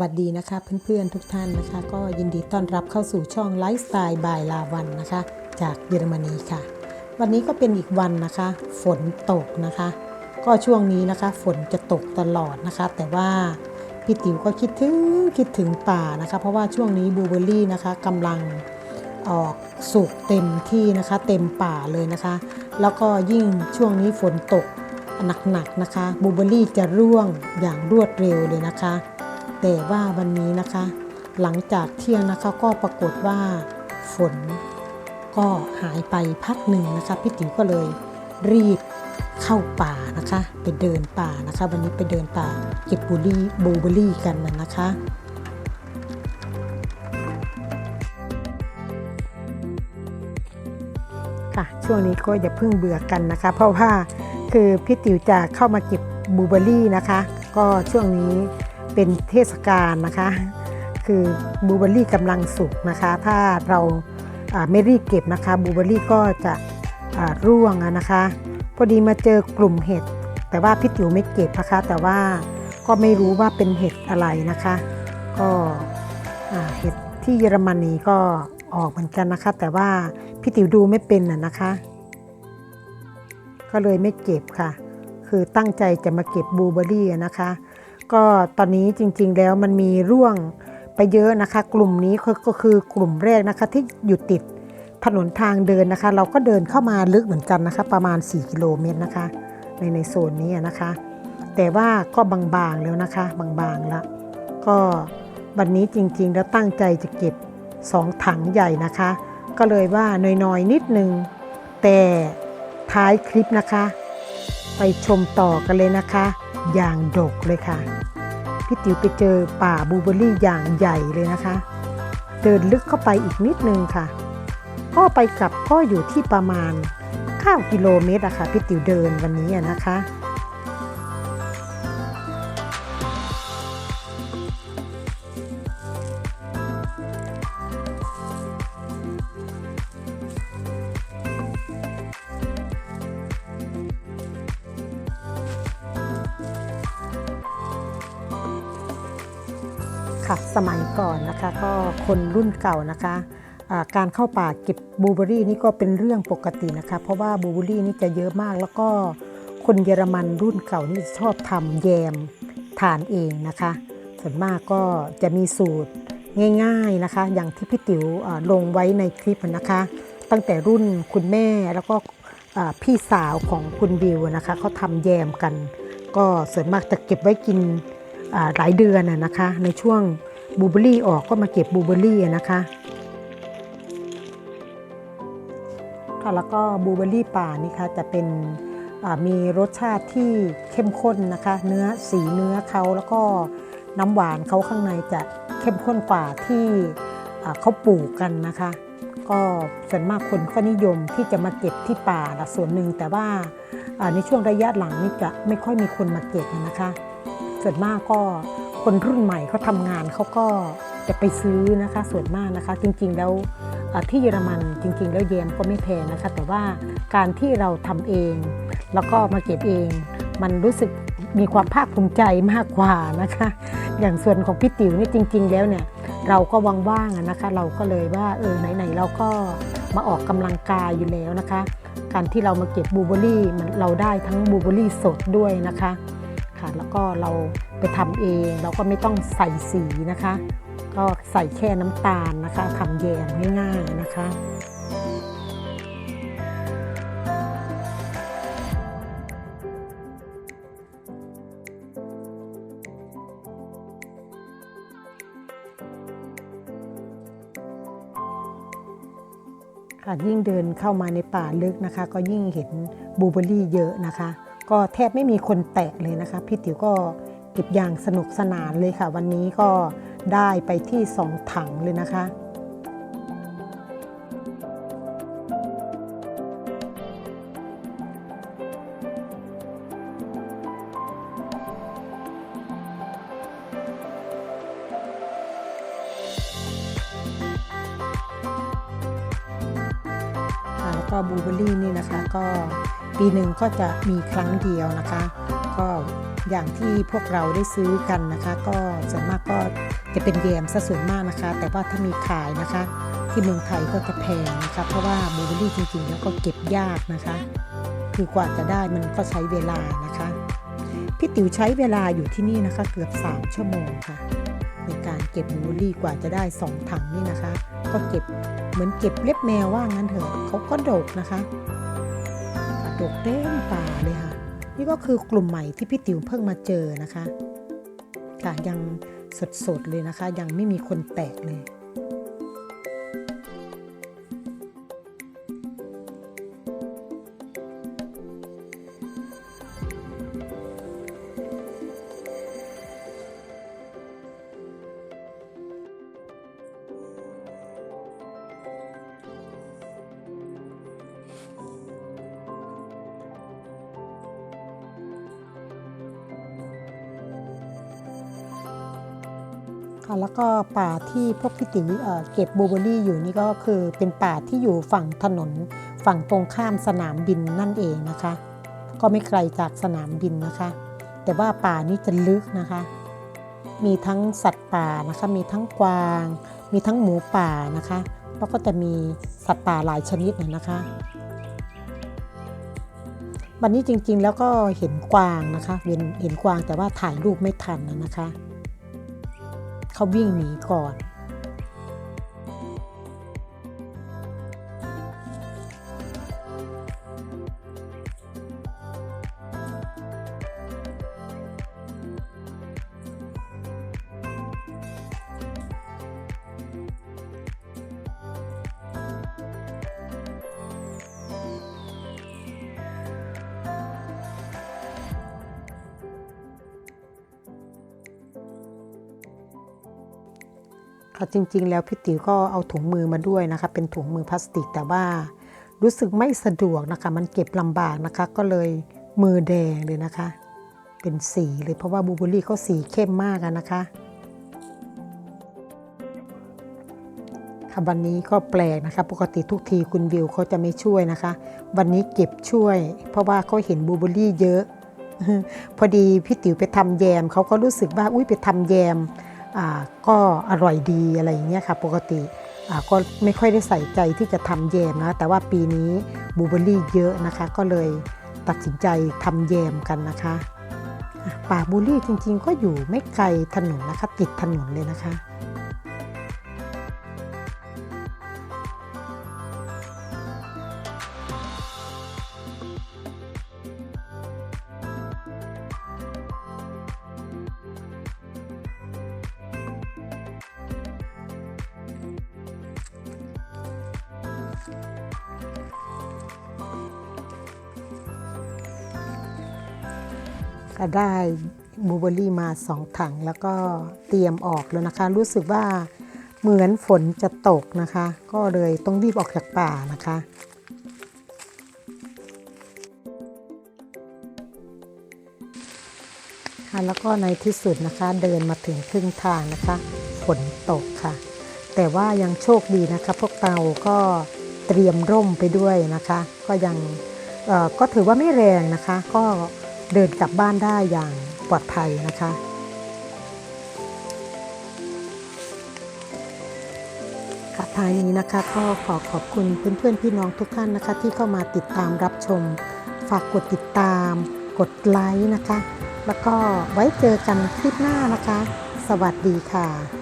สวัสดีนะคะ เพื่อนๆทุกท่านนะคะ ก็ยินดีต้อนรับเข้าสู่ช่องไลฟ์สไตล์บายลาวันนะคะ จากเยอรมนีค่ะ วันนี้ก็เป็นอีกวันนะคะ ฝนตกนะคะ ก็ช่วงนี้นะคะ ฝนจะตกตลอดนะคะ แต่ว่าพี่ติ๋วก็คิดถึงคิดถึงป่านะคะ เพราะว่าช่วงนี้บลูเบอร์รี่นะคะกำลังออกสุกเต็มที่นะคะ เต็มป่าเลยนะคะ แล้วก็ยิ่งช่วงนี้ฝนตกหนักๆนะคะบลูเบอร์รี่จะร่วงอย่างรวดเร็วเลยนะคะ แต่ว่าวันนี้นะคะ หลังจากเที่ยงนะคะก็ปรากฏว่าฝนก็หายไปพักหนึ่งนะคะพี่ติ๋วก็เลยรีบเข้าป่านะคะ ไปเดินป่านะคะ วันนี้ไปเดินป่าเก็บบูรี่บูเบอร์รี่กันนะนะคะค่ะช่วงนี้ก็อย่าเพิ่งเบื่อกันนะคะ เพราะว่าคือพี่ติ๋วจะเข้ามาเก็บบูเบอร์รี่นะคะ ก็ช่วงนี้ เป็นเทศกาลนะคะ คือบลูเบอร์รี่กำลังสุกนะคะ ถ้าเราไม่รีบเก็บนะคะบลูเบอร์รี่ก็จะร่วงนะคะ พอดีมาเจอกลุ่มเห็ด แต่ว่าพี่ติ๋วไม่เก็บนะคะ แต่ว่าก็ไม่รู้ว่าเป็นเห็ดอะไรนะคะ ก็เห็ดที่เยอรมนีก็ออกเหมือนกันนะคะ แต่ว่าพี่ติ๋วดูไม่เป็นน่ะนะคะ ก็เลยไม่เก็บค่ะ คือตั้งใจจะมาเก็บบลูเบอร์รี่นะคะ ก็ตอนนี้จริงๆแล้วมันมีร่วงไปเยอะนะคะ กลุ่มนี้ก็คือกลุ่มแรกนะคะที่อยู่ติดถนนทางเดินนะคะ เราก็เดินเข้ามาลึกเหมือนกันนะคะ ประมาณ 4 กิโลเมตรนะคะ ในในโซนนี้นะคะ แต่ว่าก็บางๆแล้วนะคะบางๆแล้วก็วันนี้จริงๆ แล้วตั้งใจจะเก็บ 2 ถังใหญ่นะคะ ก็เลยว่าน้อยๆนิดนึง แต่ท้ายคลิปนะคะ ไปชมต่อกันเลยนะคะ อย่างดกเลยค่ะ พี่ติ๋วไปเจอป่าบูเบอร์รี่อย่างใหญ่เลยนะคะ เดินลึกเข้าไปอีกนิดนึงค่ะ ก็ไปกลับก็อยู่ที่ประมาณ9กิโลเมตรอะค่ะพี่ติ๋วเดินวันนี้นะคะ ค่ะสมัยก่อนนะคะก็คนรุ่นเก่านะคะการเข้าป่าเก็บบูเบอรี่นี่ก็เป็นเรื่องปกตินะคะ เพราะว่าบูเบอรี่นี่จะเยอะมาก แล้วก็คนเยอรมันรุ่นเก่านี่ชอบทำแยมทานเองนะคะ ส่วนมากก็จะมีสูตรง่ายๆนะคะ อย่างที่พี่ติ๋วลงไว้ในคลิปนะคะ ตั้งแต่รุ่นคุณแม่แล้วก็พี่สาวของคุณบิวนะคะเขาทำแยมกัน ก็ส่วนมากจะเก็บไว้กิน หลายเดือนน่ะนะคะ ในช่วงบูเบอรี่ออกก็มาเก็บบูเบอรี่นะคะค่ะแล้วก็บูเบอรี่ป่านี่ค่ะจะเป็นมีรสชาติที่เข้มข้นนะคะ เนื้อสีเนื้อเขาแล้วก็น้ำหวานเขาข้างในจะเข้มข้นกว่าที่เขาปลูกกันนะคะ ก็ส่วนมากคนก็นิยมที่จะมาเก็บที่ป่าละส่วนหนึ่งแต่ว่าในช่วงระยะหลังนี่จะไม่ค่อยมีคนมาเก็บนะคะ ส่วนมากก็คนรุ่นใหม่เขาทำงานเขาก็จะไปซื้อนะคะส่วนมากนะคะ จริงๆแล้วที่เยอรมันจริง ๆ แล้วแยมก็ไม่แพงนะคะ แต่ว่าการที่เราทำเอง แล้วก็มาเก็บเอง มันรู้สึกมีความภาคภูมิใจมากกว่านะคะ อย่างส่วนของพี่ติ๋วนี่จริง ๆ แล้วเนี่ยเราก็ว่างๆนะคะ เราก็เลยว่าเออไหนๆเราก็มาออกกำลังกายอยู่แล้วนะคะ การที่เรามาเก็บบลูเบอร์รี่มันเราได้ทั้งบลูเบอร์รี่สดด้วยนะคะ แล้วก็เราไปทำเอง เราก็ไม่ต้องใส่สีนะคะ ก็ใส่แค่น้ำตาลนะคะทำแยมง่ายๆนะคะค่ะยิ่งเดินเข้ามาในป่าลึกนะคะ ก็ยิ่งเห็นบูเบอรี่เยอะนะคะ ก็แทบไม่มีคนแตะเลยนะคะ พี่ติ๋วก็เก็บอย่างสนุกสนานเลยค่ะ วันนี้ก็ได้ไปที่สองถังเลยนะคะแล้วก็บลูเบอร์รี่นี่นะคะก็ ปีหนึ่งก็จะมีครั้งเดียวนะคะ ก็อย่างที่พวกเราได้ซื้อกันนะคะ ก็ส่วนมากก็จะเป็นแยมซะส่วนมากนะคะ แต่ว่าถ้ามีขายนะคะ ที่เมืองไทยก็จะแพงนะคะเพราะว่าบลูเบอรี่จริงๆ แล้วก็เก็บยากนะคะ คือกว่าจะได้มันก็ใช้เวลานะคะพี่ติ๋วใช้เวลาอยู่ที่นี่นะคะ เกือบ 3 ชั่วโมงค่ะ ในการเก็บบลูเบอร์รี่กว่าจะได้ 2 ถังนี่นะคะ ก็เก็บเหมือนเก็บเล็บแมวว่างั้นเถอะเขาก็ดกนะคะ ดกเต็มป่าเลยค่ะ นี่ก็คือกลุ่มใหม่ที่พี่ติ๋วเพิ่งมาเจอนะคะ ค่ะยังสดๆเลยนะคะ ยังไม่มีคนแตกเลย ค่ะแล้วก็ป่าที่พวกพี่ติ๋วเก็บบูเบอรี่อยู่นี่ก็คือเป็นป่าที่อยู่ฝั่งถนน ฝั่งตรงข้ามสนามบินนั่นเองนะคะ ก็ไม่ไกลจากสนามบินนะคะ แต่ว่าป่านี้จะลึกนะคะ มีทั้งสัตว์ป่านะคะ มีทั้งกวาง มีทั้งหมูป่านะคะแล้วก็จะมีสัตว์ป่าหลายชนิดเลยนะคะ วันนี้จริงๆแล้วก็เห็นกวางนะคะเห็นเห็นกวางแต่ว่าถ่ายรูปไม่ทันนะคะ เขาวิ่งหนีก่อน จริงๆ แล้วพี่ติ๋วก็เอาถุงมือมาด้วยนะคะ เป็นถุงมือพลาสติกแต่ว่ารู้สึกไม่สะดวกนะคะ มันเก็บลำบากนะคะ ก็เลยมือแดงเลยนะคะ เป็นสีเลยเพราะว่าบูเบอรี่เขาสีเข้มมากนะคะ ค่ะวันนี้ก็แปลกนะคะ ปกติทุกทีคุณวิวเขาจะไม่ช่วยนะคะ วันนี้เก็บช่วย เพราะว่าเขาเห็นบูเบอรี่เยอะ พอดีพี่ติ๋วไปทำแยมเขาก็รู้สึกว่าอุ้ยไปทำแยม ก็อร่อยดีอะไรอย่างเงี้ยค่ะ ปกติก็ไม่ค่อยได้ใส่ใจที่จะทำแยมนะ แต่ว่าปีนี้บูเบอรี่เยอะนะคะ ก็เลยตัดสินใจทำแยมกันนะคะป่าบูเบอรี่จริงๆ ก็อยู่ไม่ไกลถนนนะคะ ติดถนนเลยนะคะ ก็ได้บูเบอรี่มาสองถังแล้วก็เตรียมออกแล้วนะคะ รู้สึกว่าเหมือนฝนจะตกนะคะ ก็เลยต้องรีบออกจากป่านะคะค่ะแล้วก็ในที่สุดนะคะเดินมาถึงครึ่งทางนะคะฝนตกค่ะ แต่ว่ายังโชคดีนะคะ พวกเราก็เตรียมร่มไปด้วยนะคะ ก็ยังเอ่อก็ถือว่าไม่แรงนะคะ ก็ เดินกลับบ้านได้อย่างปลอดภัยนะคะ ค่ะท้ายนี้นะคะก็ขอขอบคุณเพื่อนๆพี่น้องทุกท่านนะคะ ที่เข้ามาติดตามรับชม ฝากกดติดตาม กดไลค์นะคะ แล้วก็ไว้เจอกันคลิปหน้านะคะ สวัสดีค่ะ